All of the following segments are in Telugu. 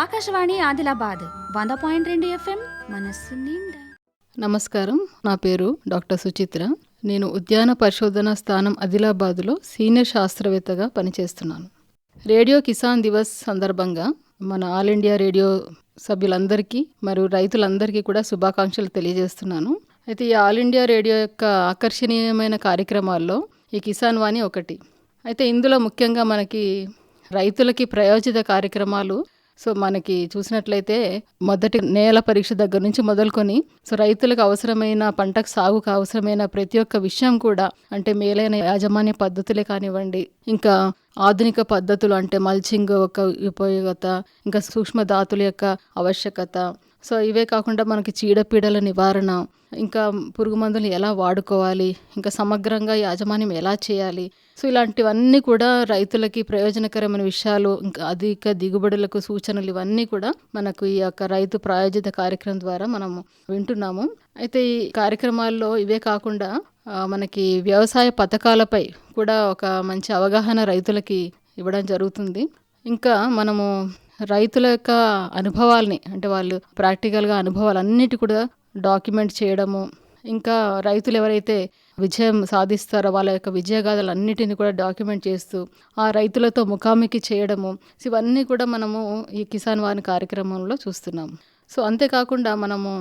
ఆకాశవాణి ఆదిలాబాద్ వంద పాయింట్ రెండు ఎఫ్ఎం మనస్సు నిండా. నమస్కారం. నా పేరు డాక్టర్ సుచిత్ర. నేను ఉద్యాన పరిశోధన స్థానం ఆదిలాబాద్లో సీనియర్ శాస్త్రవేత్తగా పనిచేస్తున్నాను. రేడియో కిసాన్ దివస్ సందర్భంగా మన ఆల్ ఇండియా రేడియో సభ్యులందరికీ మరియు రైతులందరికీ కూడా శుభాకాంక్షలు తెలియజేస్తున్నాను. అయితే ఈ ఆల్ ఇండియా రేడియో యొక్క ఆకర్షణీయమైన కార్యక్రమాల్లో ఈ కిసాన్ వాణి ఒకటి. అయితే ఇందులో ముఖ్యంగా మనకి రైతులకి ప్రయోజిత కార్యక్రమాలు సో మనకి చూసినట్లయితే మొదటి నేల పరీక్ష దగ్గర నుంచి మొదలుకొని సో రైతులకు అవసరమైన పంటకు సాగుకు అవసరమైన ప్రతి ఒక్క విషయం కూడా అంటే మేలైన యాజమాన్య పద్ధతులే కానివ్వండి ఇంకా ఆధునిక పద్ధతులు అంటే మల్చింగ్ యొక్క ఉపయోగత ఇంకా సూక్ష్మధాతుల యొక్క ఆవశ్యకత. సో ఇవే కాకుండా మనకి చీడపీడల నివారణ ఇంకా పురుగు మందులు ఎలా వాడుకోవాలి ఇంకా సమగ్రంగా యాజమాన్యం ఎలా చేయాలి. సో ఇలాంటివన్నీ కూడా రైతులకి ప్రయోజనకరమైన విషయాలు ఇంకా అధిక దిగుబడులకు సూచనలు ఇవన్నీ కూడా మనకు ఈ యొక్క రైతు ప్రాయోజిత కార్యక్రమం ద్వారా మనము వింటున్నాము. అయితే ఈ కార్యక్రమాల్లో ఇవే కాకుండా మనకి వ్యవసాయ పథకాలపై కూడా ఒక మంచి అవగాహన రైతులకి ఇవ్వడం జరుగుతుంది. ఇంకా మనము రైతుల యొక్క అనుభవాల్ని అంటే వాళ్ళు ప్రాక్టికల్గా అనుభవాలన్నిటి కూడా డాక్యుమెంట్ చేయడము ఇంకా రైతులు ఎవరైతే విజయం సాధిస్తారో వాళ్ళ యొక్క విజయగాథలన్నిటిని కూడా డాక్యుమెంట్ చేస్తూ ఆ రైతులతో ముఖాముఖి చేయడము ఇవన్నీ కూడా మనము ఈ కిసాన్ వాణి కార్యక్రమంలో చూస్తున్నాము. సో అంతేకాకుండా మనము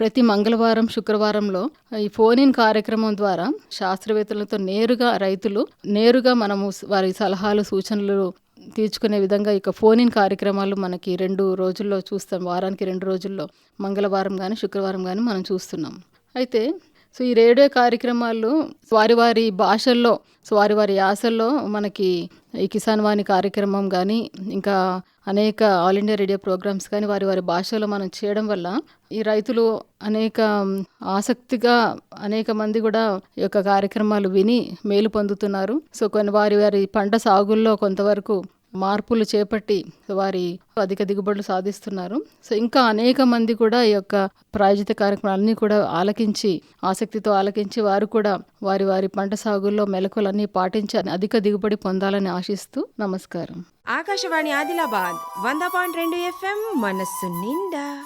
ప్రతి మంగళవారం శుక్రవారంలో ఈ ఫోన్ ఇన్ కార్యక్రమం ద్వారా శాస్త్రవేత్తలతో నేరుగా రైతులు నేరుగా మనము వారి సలహాలు సూచనలు తీర్చుకునే విధంగా ఇక ఫోన్ ఇన్ కార్యక్రమాలు మనకి రెండు రోజుల్లో చూస్తాం. వారానికి రెండు రోజుల్లో. మంగళవారం కానీ శుక్రవారం కానీ మనం చూస్తున్నాం. అయితే సో ఈ రేడియో కార్యక్రమాలు వారి వారి భాషల్లో సో వారి వారి యాసల్లో మనకి ఈ కిసాన్ వాణి కార్యక్రమం కానీ ఇంకా అనేక ఆల్ ఇండియా రేడియో ప్రోగ్రామ్స్ కానీ వారి వారి భాషలో మనం చేయడం వల్ల ఈ రైతులు అనేక ఆసక్తిగా అనేక మంది కూడా ఈ యొక్క కార్యక్రమాలు విని మేలు పొందుతున్నారు. సో కొన్ని వారి వారి పంట సాగుల్లో కొంతవరకు మార్పులు చేపట్టి వారి అధిక దిగుబడులు సాధిస్తున్నారు. సో ఇంకా అనేక మంది కూడా ఈ యొక్క ప్రాయోజిత కార్యక్రమాలన్నీ కూడా ఆలకించి ఆసక్తితో ఆలకించి వారు కూడా వారి వారి పంట సాగుల్లో మెలకులన్నీ పాటించి అధిక దిగుబడి పొందాలని ఆశిస్తూ నమస్కారం. ఆకాశవాణి ఆదిలాబాద్ వంద పాయింట్ రెండు ఎఫ్ఎం మనస్సు నిండా.